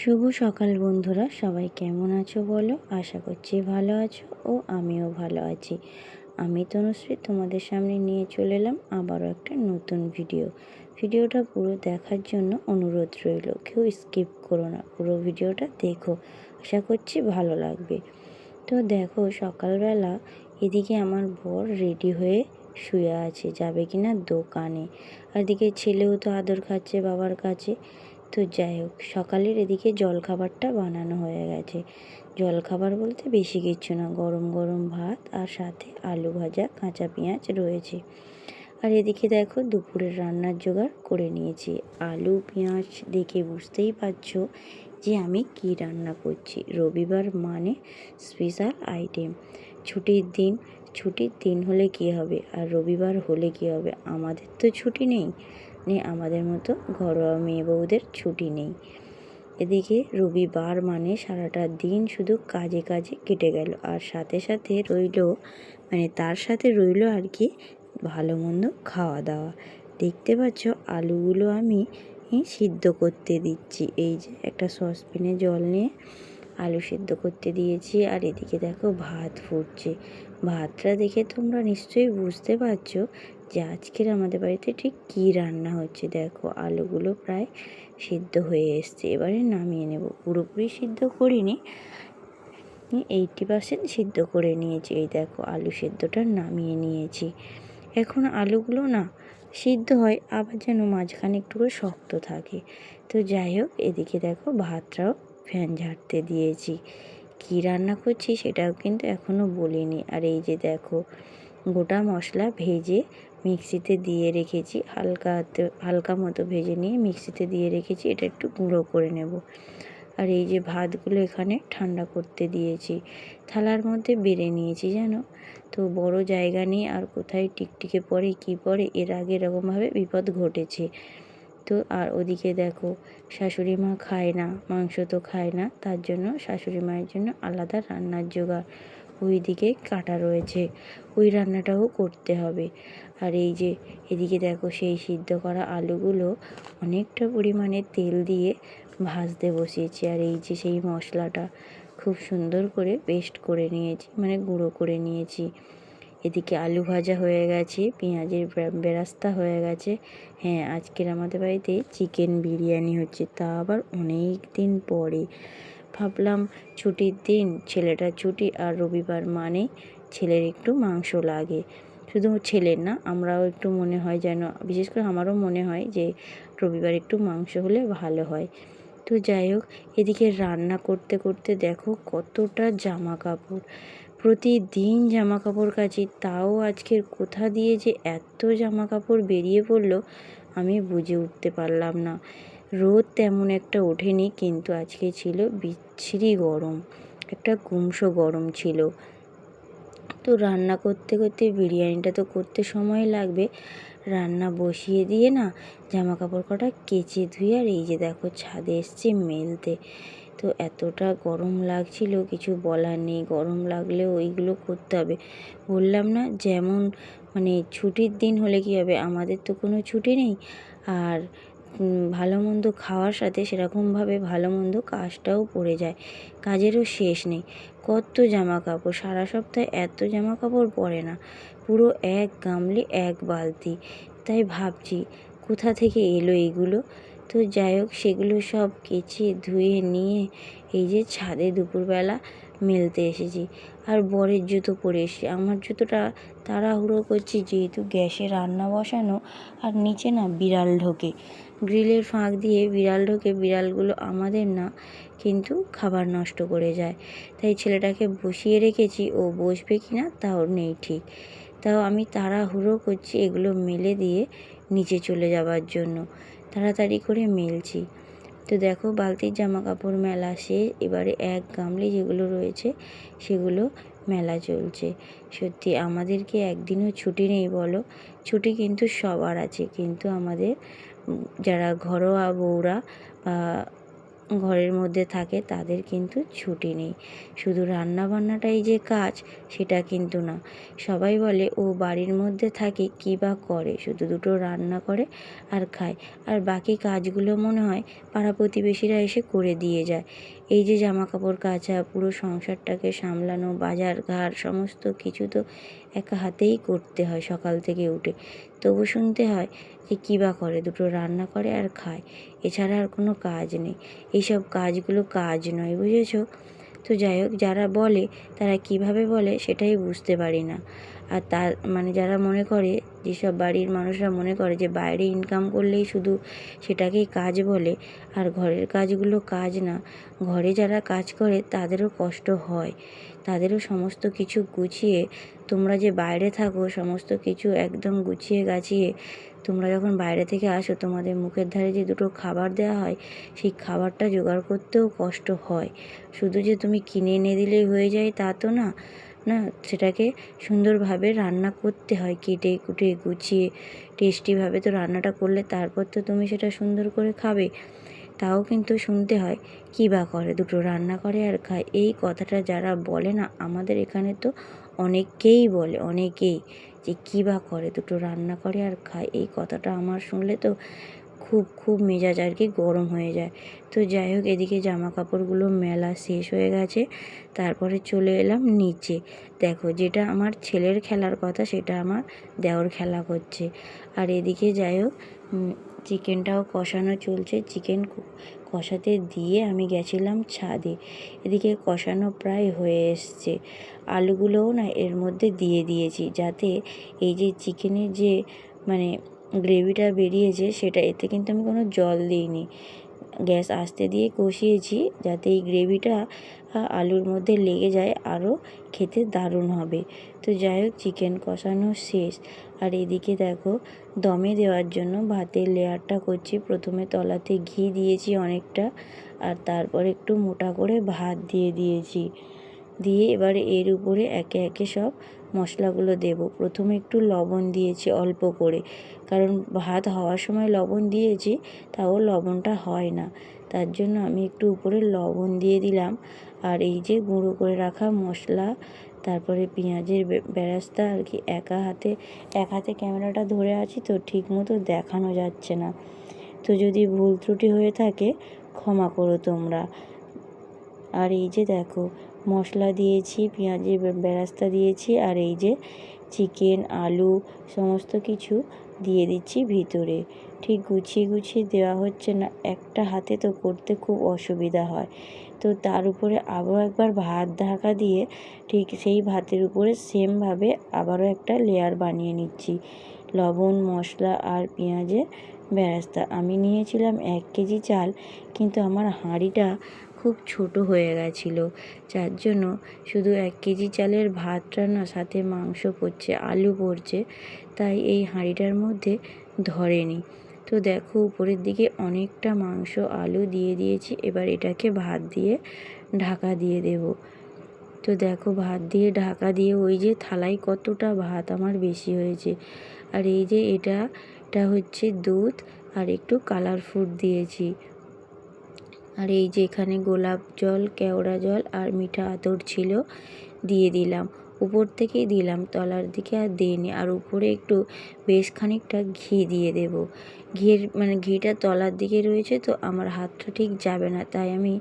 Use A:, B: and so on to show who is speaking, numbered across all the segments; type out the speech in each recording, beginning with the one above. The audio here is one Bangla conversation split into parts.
A: শুভ সকাল বন্ধুরা, সবাই কেমন আছো বলো? আশা করছি ভালো আছো ও আমিও ভালো আছি। আমি তনুশ্রী, তোমাদের সামনে নিয়ে চলে এলাম আবারও একটা নতুন ভিডিও। ভিডিওটা পুরো দেখার জন্য অনুরোধ রইল, কেউ স্কিপ করো না, পুরো ভিডিওটা দেখো, আশা করছি ভালো লাগবে। তো দেখো, সকালবেলা এদিকে আমার বর রেডি হয়ে শুয়ে আছে, যাবে কিনা দোকানে। আর এদিকে ছেলেও তো আদর খাচ্ছে, বাবার কাছে। তো যাই হোক, সকালের এদিকে জলখাবারটা বানানো হয়ে গেছে। জলখাবার বলতে বেশি কিছু না, গরম গরম ভাত আর সাথে আলু ভাজা, কাঁচা পেঁয়াজ রয়েছে। আর এদিকে দেখো দুপুরের রান্নার জোগাড় করে নিয়েছি। আলু, পেঁয়াজ দেখে বুঝতেই পারছ যে আমি কি রান্না করছি। রবিবার মানে স্পেশাল আইটেম ছুটির দিন ছুটির দিন হলে কি হবে? আর রবিবার হলে কি হবে? আমাদের তো ছুটি নেই। নেই আমাদের মতো ঘরোয়া মেয়ে বউদের ছুটি নেই। এদিকে রবিবার মানে সারাটা দিন শুধু কাজে কাজে কেটে গেল। আর সাথে সাথে রইল মানে তার সাথে রইল আর কি ভালো মন্দ খাওয়া দাওয়া দেখতে পাচ্ছ, আলুগুলো আমি সিদ্ধ করতে দিচ্ছি। এই যে একটা সসপ্যানে জল নিয়ে আলু সিদ্ধ করতে দিয়েছি। আর এদিকে দেখো ভাত ফুটছে। ভাতটা দেখে তোমরা নিশ্চয়ই বুঝতে পারছ যে আজকের আমাদের বাড়িতে ঠিক কী রান্না হচ্ছে দেখো? আলুগুলো প্রায় সিদ্ধ হয়ে এসছে। এবারে নামিয়ে নেব। পুরোপুরি সিদ্ধ করিনি। এইটটি পার্সেন্ট সিদ্ধ করে নিয়েছি। এই দেখো, আলু সিদ্ধটা নামিয়ে নিয়েছি। এখন আলুগুলো না সিদ্ধ হয়, আবার যেন মাঝখানে একটু করে শক্ত থাকে। তো যাই হোক, এদিকে দেখো ভাতটাও ফ্যান ঝাড়তে দিয়েছি। কী রান্না করছি সেটাও কিন্তু এখনও বলিনি। আর এই যে দেখো, গোটা মশলা ভেজে মিক্সিতে দিয়ে রেখেছি, হালকা হালকা মতো ভেজে নিয়ে মিক্সিতে দিয়ে রেখেছি, এটা একটু গুঁড়ো করে নেব। আর এই যে ভাতগুলো এখানে ঠান্ডা করতে দিয়েছি, থালার মধ্যে বেড়ে নিয়েছি জানো? তো বড় জায়গা নিয়ে আর কোথায় টিকটিকে পড়ে, কি পড়ে, এর আগে এরকমভাবে বিপদ ঘটেছে। তো আর ওদিকে দেখো, শাশুড়ি মা খায় না, মাংস তো খায় না, তার জন্য শাশুড়ি মায়ের জন্য আলাদা রান্নার জোগাড়। ওই দিকে কাটা রয়েছে। ওই রান্নাটাও করতে হবে। আর এই যে এদিকে দেখো সেই সিদ্ধ করা আলুগুলো অনেকটা পরিমাণে তেল দিয়ে ভাজতে বসিয়েছি। আর এই যে সেই মশলাটা খুব সুন্দর করে পেস্ট করে নিয়েছি মানে গুঁড়ো করে নিয়েছি। এদিকে আলু ভাজা হয়ে গেছে, পেঁয়াজের বেরাস্তা হয়ে গেছে। হ্যাঁ আজকের আমাদের বাড়িতে চিকেন বিরিয়ানি হচ্ছে, তা আবার অনেক দিন পরে। ভাবলাম ছুটির দিন ছেলেটার ছুটি আর রবিবার মানে ছেলের একটু মাংস লাগে। শুধু ছেলের না, আমরাও একটু মনে হয় যেন, বিশেষ করে আমারও মনে হয় যে রবিবার একটু মাংস হলে ভালো হয়। তো যাই হোক, এদিকে রান্না করতে করতে দেখো কতটা জামা কাপড় প্রতিদিন জামা কাপড় কাচি, তাও আজকের কোথা দিয়ে যে এত জামা কাপড় বেরিয়ে পড়ল আমি বুঝে উঠতে পারলাম না। রোদ তেমন একটা ওঠেনি, কিন্তু আজকে ছিল বিচ্ছিরি গরম, একটা গুমসো গরম ছিল। তো রান্না করতে করতে, বিরিয়ানিটা তো করতে সময় লাগবে, রান্না বসিয়ে দিয়ে না জামা কাপড় কটা কেচে ধুয়ে আর এই যে দেখো ছাদে এসছে মেলতে। তো এতটা গরম লাগছিল, কিছু বলার নেই, গরম লাগলেও ওইগুলো করতে হবে। বললাম না, যেমন মানে ছুটির দিন হলে কী হবে? আমাদের তো কোনো ছুটি নেই। আর ভালো মন্দ খাওয়ার সাথে সেরকমভাবে ভালো মন্দ কাজটাও পড়ে যায়। কাজেরও শেষ নেই। কত জামা কাপড় সারা সপ্তাহে এত জামা কাপড় পরে না। পুরো এক গামলি, এক বালতি। তাই ভাবছি, কোথা থেকে এলো এগুলো? তো যাই হোক, সেগুলো সব কেচে, ধুয়ে, নিয়ে এই যে ছাদে দুপুরবেলা মেলতে এসেছি। আর বরের জুতো পরে এসেছি। আমার জুতোটা তাড়াহুড়ো করছি, যেহেতু গ্যাসে রান্না বসানো, আর নিচে না বিড়াল ঢোকে। গ্রিলের ফাঁক দিয়ে বিড়াল ঢোকে, বিড়ালগুলো আমাদের না, কিন্তু খাবার নষ্ট করে যায়। তাই ছেলেটাকে বসিয়ে রেখেছি, ও বসবে কি না তাও নেই ঠিক। তাও আমি তাড়াহুড়ো করছি, এগুলো মেলে দিয়ে নিচে চলে যাওয়ার জন্য। তাড়াতাড়ি করে মেলছি। তো দেখো, বালতির জামা কাপড় মেলা সে এবারে এক গামলি যেগুলো রয়েছে, সেগুলো মেলা চলছে। সত্যি, আমাদেরকে একদিনও ছুটি নেই বলো। ছুটি কিন্তু সবার আছে। কিন্তু আমাদের যারা ঘরোয়া বউরা বা ঘরের মধ্যে থাকে, তাদের কিন্তু ছুটি নেই। শুধু রান্না বান্নাটাই যে কাজ, সেটা কিন্তু না। সবাই বলে, ও বাড়ির মধ্যে থাকে, কী বা করে? শুধু দুটো রান্না করে আর খায়। আর বাকি কাজগুলো মনে হয় পাড়া প্রতিবেশীরা এসে করে দিয়ে যায়। এই যে জামা কাপড় কাচা, পুরো সংসারটাকে সামলানো, বাজার, ঘাট, সমস্ত কিছু তো একা হাতেই করতে হয় সকাল থেকে উঠে। তবু শুনতে হয় যে কী বা করে? দুটো রান্না করে আর খায়। এছাড়া আর কোনো কাজ নেই। এইসব কাজগুলো কাজ নয়, বুঝেছ? তো যাই হোক, যারা বলে, তারা কীভাবে বলে সেটাই বুঝতে পারি না। আর তার মানে যারা মনে করে যেসব বাড়ির মানুষরা মনে করে যে বাইরে ইনকাম করলেই শুধু সেটাকেই কাজ বলে, আর ঘরের কাজগুলো কাজ না, ঘরে যারা কাজ করে তাদেরও কষ্ট হয়। তাদেরও সমস্ত কিছু গুছিয়ে, তোমরা যে বাইরে থাকো সমস্ত কিছু একদম গুছিয়ে গাছিয়ে, তোমরা যখন বাইরে থেকে আসো তোমাদের মুখের ধারে যে দুটো খাবার দেওয়া হয়, সেই খাবারটা জোগাড় করতেও কষ্ট হয়। শুধু যে তুমি কিনে এনে দিলেই হয়ে যায় তা তো না না, সেটাকে সুন্দরভাবে রান্না করতে হয় কেটে কুটে গুছিয়ে, টেস্টিভাবে তো রান্নাটা করলে তারপর তো তুমি সেটা সুন্দর করে খাবে। তাও কিন্তু শুনতে হয়, কী বা করে, দুটো রান্না করে আর খায়। এই কথাটা যারা বলে না, আমাদের এখানে তো অনেকেই বলে, অনেকেই যে, কী বা করে, দুটো রান্না করে আর খায়? এই কথাটা আমার শুনলে তো খুব খুব মেজাজ আর কি গরম হয়ে যায়। তো যাই হোক, এদিকে জামা কাপড়গুলো মেলা শেষ হয়ে গেছে। তারপরে চলে এলাম নিচে। দেখো, যেটা আমার ছেলের খেলার কথা, সেটা আমার দেওর খেলা করছে আর এদিকে যাই হোক চিকেনটাও কষানো চলছে। চিকেন কষাতে দিয়ে আমি গেছিলাম ছাদে। এদিকে কষানো প্রায় হয়ে এসছে। আলুগুলোও না এর মধ্যে দিয়ে দিয়েছি, যাতে এই যে চিকেনের যে মানে গ্রেভিটা বেরিয়েছে, সেটা, এতে কিন্তু আমি কোনো জল দিইনি। গ্যাস আস্তে দিয়ে কষিয়েছি যাতে এই গ্রেভিটা আলুর মধ্যে লেগে যায়, আরও খেতে দারুণ হবে। তো যাই হোক, চিকেন কষানো শেষ। আর এদিকে দেখো, দমে দেওয়ার জন্য ভাতের লেয়ারটা করছি। প্রথমে তলাতে ঘি দিয়েছি অনেকটা, আর তারপর একটু মোটা করে ভাত দিয়ে দিয়েছি। দিয়ে এবারে এর উপরে একে একে সব মশলাগুলো দেব। প্রথমে একটু লবণ দিয়েছি অল্প করে। কারণ ভাত হওয়ার সময় লবণ দিয়েছি, তাও লবণটা হয় না। তার জন্য আমি একটু উপরে লবণ দিয়ে দিলাম। আর এই যে গুঁড়ো করে রাখা মশলা, তারপরে পেঁয়াজের বেরাস্তা আর কি, একা হাতে, এক হাতে ক্যামেরাটা ধরে আছি তো ঠিক মতো দেখানো যাচ্ছে না। তো যদি ভুল ত্রুটি হয়ে থাকে, ক্ষমা করো তোমরা। আর এই যে দেখো মশলা দিয়েছি, পেঁয়াজের বেরাস্তা দিয়েছি আর এই যে চিকেন, আলু সমস্ত কিছু দিয়ে দিচ্ছি ভিতরে। ঠিক গুছিয়ে গুছিয়ে দেওয়া হচ্ছে না, একটা হাতে তো করতে খুব অসুবিধা হয়। তো তার উপরে আবারও একবার ভাত ঢাকা দিয়ে ঠিক সেই ভাতের উপরে সেমভাবে আবারও একটা লেয়ার বানিয়ে নিচ্ছি। লবণ, মশলা আর পেঁয়াজের বেরাস্তা। আমি নিয়েছিলাম এক কেজি চাল, কিন্তু আমার হাঁড়িটা খুব ছোট হয়ে গেছিল। যার জন্য শুধু এক কেজি চালের ভাতটা না সাথে মাংস পড়ছে, আলু পড়ছে, তাই এই হাঁড়িটার মধ্যে ধরেনি। তো দেখো, উপরের দিকে অনেকটা মাংস, আলু দিয়ে দিয়েছি, এবার এটাকে ভাত দিয়ে ঢাকা দিয়ে দেব। তো দেখো, ভাত দিয়ে ঢাকা দিয়ে ওই যে থালায় কতটা ভাত আমার বেশি হয়েছে। আর এই যে এটা এটা হচ্ছে দুধ, আর একটু কালার ফুড দিয়েছি। আর এই যে এখানে গোলাপ জল, কেওড়া জল আর মিঠা আতর ছিল, দিয়ে দিলাম। উপর থেকেই দিলাম, তলার দিকে আর দিইনি। আর উপরে একটু বেশ খানিকটা ঘি দিয়ে দেব। ঘিয়ের মানে ঘিটা তলার দিকে রয়েছে, তো আমার হাতটা ঠিক যাবে না। তাই আমি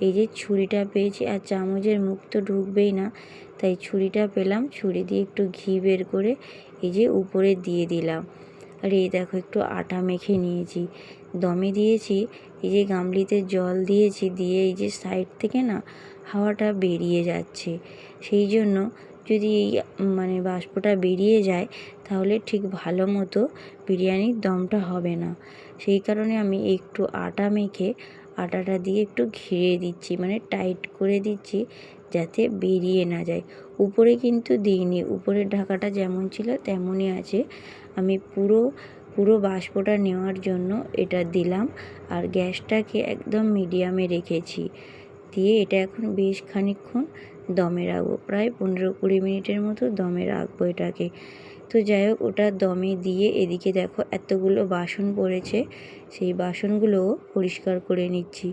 A: এই যে ছুরিটা পেয়েছি, আর চামচের মুখ তো ঢুকবেই না, তাই ছুরিটা পেলাম। ছুরি দিয়ে একটু ঘি বের করে এই যে উপরে দিয়ে দিলাম। আর এই দেখো, একটু আটা মেখে নিয়েছি। দমে দিয়েছি, এই যে গামলিতে জল দিয়েছি, দিয়ে এই যে সাইড থেকে না হাওয়াটা বেরিয়ে যাচ্ছে। সেই জন্য যদি এই মানে বাষ্পটা বেরিয়ে যায়, তাহলে ঠিক ভালো মতো বিরিয়ানির দমটা হবে না। সেই কারণে আমি একটু আটা মেখে আটাটা দিয়ে একটু ঘিরে দিচ্ছি মানে টাইট করে দিচ্ছি যাতে বেরিয়ে না যায়। উপরে কিন্তু দিইনি উপরের ঢাকাটা যেমন ছিল তেমনই আছে। আমি পুরো পুরো বাষ্পটা নেওয়ার জন্য এটা দিলাম আর গ্যাসটাকে একদম মিডিয়ামে রেখেছি। দিয়ে এটা এখন বেশ খানিকক্ষণ দমে রাখব। প্রায় পনেরো কুড়ি মিনিটের মতো দমে রাখব এটাকে। তো যাই হোক, ওটা দমে দিয়ে এদিকে দেখো এতগুলো বাসন পড়েছে। সেই বাসনগুলো পরিষ্কার করে নিচ্ছি।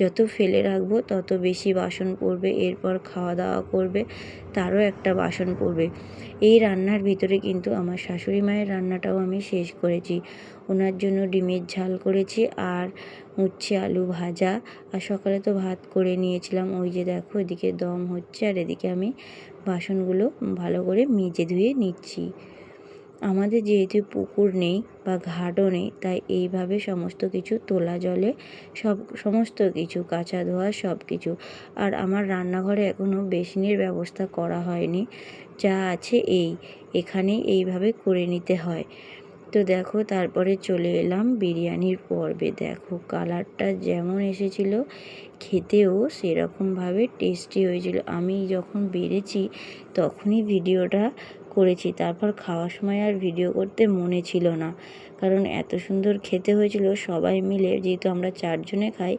A: যত ফেলে রাখব তত বেশি বাসন পড়বে, এরপর খাওয়া দাওয়া করবে, তারও একটা বাসন পড়বে। এই রান্নার ভিতরে কিন্তু আমার শাশুড়ি মায়ের রান্নাটাও আমি শেষ করেছি। ওনার জন্য ডিমের ঝাল করেছি আর উচ্ছে আলু ভাজা। আর সকালে তো ভাত করে নিয়েছিলাম, ওই যে দেখো এদিকে দম হচ্ছে আর এদিকে আমি বাসনগুলো ভালো করে মেজে ধুয়ে নিচ্ছি। আমাদের যেহেতু পুকুর নেই বা ঘাটও নেই, তাই এইভাবে সমস্ত কিছু তোলা জলে, সব, সমস্ত কিছু, কাঁচা ধোয়া সব কিছু। আর আমার রান্নাঘরে এখনও বেসিনের ব্যবস্থা করা হয়নি, যা আছে এই, এখানেই এইভাবে করে নিতে হয়। তো দেখো, তারপরে চলে এলাম বিরিয়ানির পর্বে। দেখো, কালারটা যেমন এসেছিল, খেতেও সেরকমভাবে টেস্টি হয়েছিল। আমি যখন বেড়েছি, তখনই ভিডিওটা করেছি। তারপর খাওয়ার সময় আর ভিডিও করতে মনে ছিল না। কারণ এত সুন্দর খেতে হয়েছিল, সবাই মিলে যেহেতু আমরা চারজনে খাই,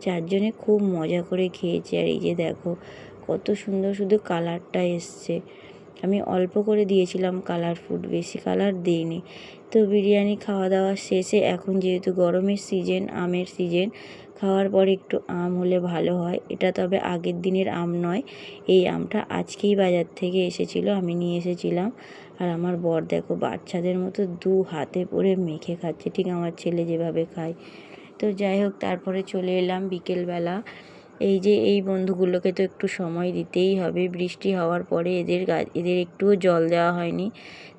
A: চারজনে খুব মজা করে খেয়েছি। আর এই যে দেখো, কত সুন্দর শুধু কালারটা এসছে। আমি অল্প করে দিয়েছিলাম কালার ফুড বেশি কালার দিইনি। তো বিরিয়ানি খাওয়া দাওয়া শেষে এখন যেহেতু গরমের সিজন আমের সিজন খাওয়ার পর একটু আম হলে ভালো হয়। এটা তবে আগের দিনের আম নয়, এই আমটা আজকেই বাজার থেকে এসেছিল, আমি নিয়ে এসেছিলাম। আর আমার বর দেখো বাচ্চাদের মতো দু হাতে পরে মেখে খাচ্ছে, ঠিক আমার ছেলে যেভাবে খায়। তো যাই হোক, তারপরে চলে এলাম বিকেলবেলা। এই যে এই বন্ধুগুলোকে তো একটু সময় দিতেই হবে। বৃষ্টি হওয়ার পরে এদের গাছ এদের একটুও জল দেওয়া হয়নি।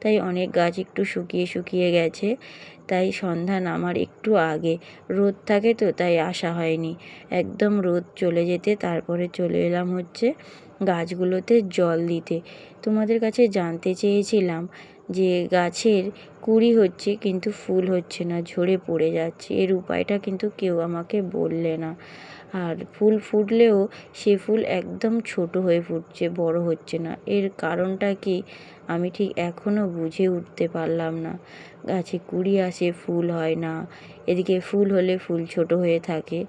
A: তাই অনেক গাছ একটু শুকিয়ে শুকিয়ে গেছে। তাই সন্ধ্যা নামার একটু আগে। রোদ থাকে তো, তাই আসা হয়নি। একদম রোদ চলে যেতে তারপরে চলে এলাম হচ্ছে গাছগুলোতে জল দিতে। তোমাদের কাছে জানতে চেয়েছিলাম যে গাছের কুড়ি হচ্ছে কিন্তু ফুল হচ্ছে না, ঝরে পড়ে যাচ্ছে। এর উপায়টা কিন্তু কেউ আমাকে বললে না। আর ফুল ফুটলেও সে ফুল একদম ছোট হয়ে ফুটছে, বড় হচ্ছে না। এর কারণটা কি? আমি ঠিক এখনও বুঝে উঠতে পারলাম না। গাছে কুড়ি আসে, ফুল হয় না। এদিকে ফুল হলে ফুল ছোট হয়ে থাকে।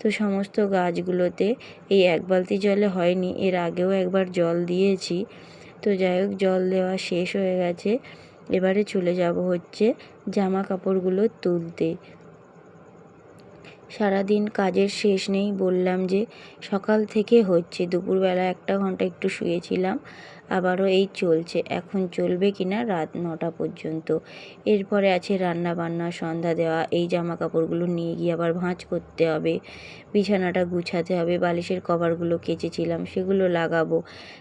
A: তো সমস্ত গাছগুলোতে এই এক বালতি জলে হয়নি, এর আগেও একবার জল দিয়েছি। তো যাই হোক, জল দেওয়া শেষ হয়ে গেছে। এবারে চলে যাব হচ্ছে জামা কাপড়গুলো তুলতে। সারাদিন কাজের শেষ নেই বললাম যে সকাল থেকে হচ্ছে। দুপুরবেলা একটা ঘণ্টা একটু শুয়েছিলাম। আবারও এই চলছে। এখন চলবে কিনা রাত নটা পর্যন্ত। এরপরে আছে রান্না বান্না সন্ধ্যা দেওয়া, এই জামা কাপড়গুলো নিয়ে গিয়ে আবার ভাঁজ করতে হবে। বিছানাটা গুছাতে হবে, বালিশের কভারগুলো কেচেছিলাম, সেগুলো লাগাবো।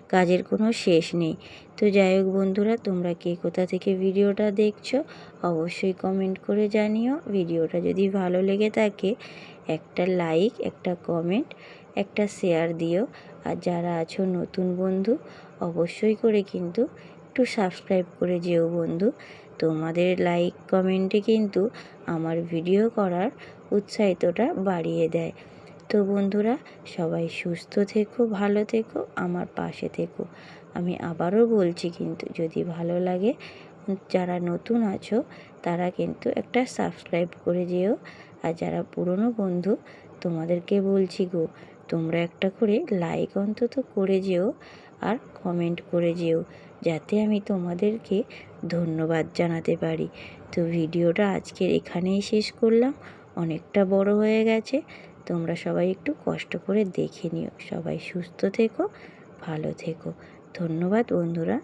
A: কাজের কোনো শেষ নেই। তো যাই হোক বন্ধুরা, তোমরা কে কোথা থেকে ভিডিওটা দেখছ, অবশ্যই কমেন্ট করে জানিও। ভিডিওটা যদি ভালো লেগে থাকে, একটা লাইক একটা কমেন্ট একটা শেয়ার দিও। আর যারা আছো নতুন বন্ধু, অবশ্যই করে কিন্তু একটু সাবস্ক্রাইব করে যেও বন্ধু। তোমাদের লাইক কমেন্টে কিন্তু আমার ভিডিও করার উৎসাহিতটা বাড়িয়ে দেয়। তো বন্ধুরা, সবাই সুস্থ থেকো, ভালো থেকো, আমার পাশে থেকো। আমি আবারও বলছি কিন্তু যদি ভালো লাগে, যারা নতুন আছো, তারা কিন্তু একটা সাবস্ক্রাইব করে যেও। আর যারা পুরনো বন্ধু, তোমাদেরকে বলছি গো তোমরা একটা করে লাইক অন্তত করে যেও আর কমেন্ট করে যেও, যাতে আমি তোমাদেরকে ধন্যবাদ জানাতে পারি। তো ভিডিওটা আজকের এখানেই শেষ করলাম। অনেকটা বড় হয়ে গেছে। তোমরা সবাই একটু কষ্ট করে দেখে নিও। সবাই সুস্থ থেকো, ভালো থেকো। ধন্যবাদ বন্ধুরা।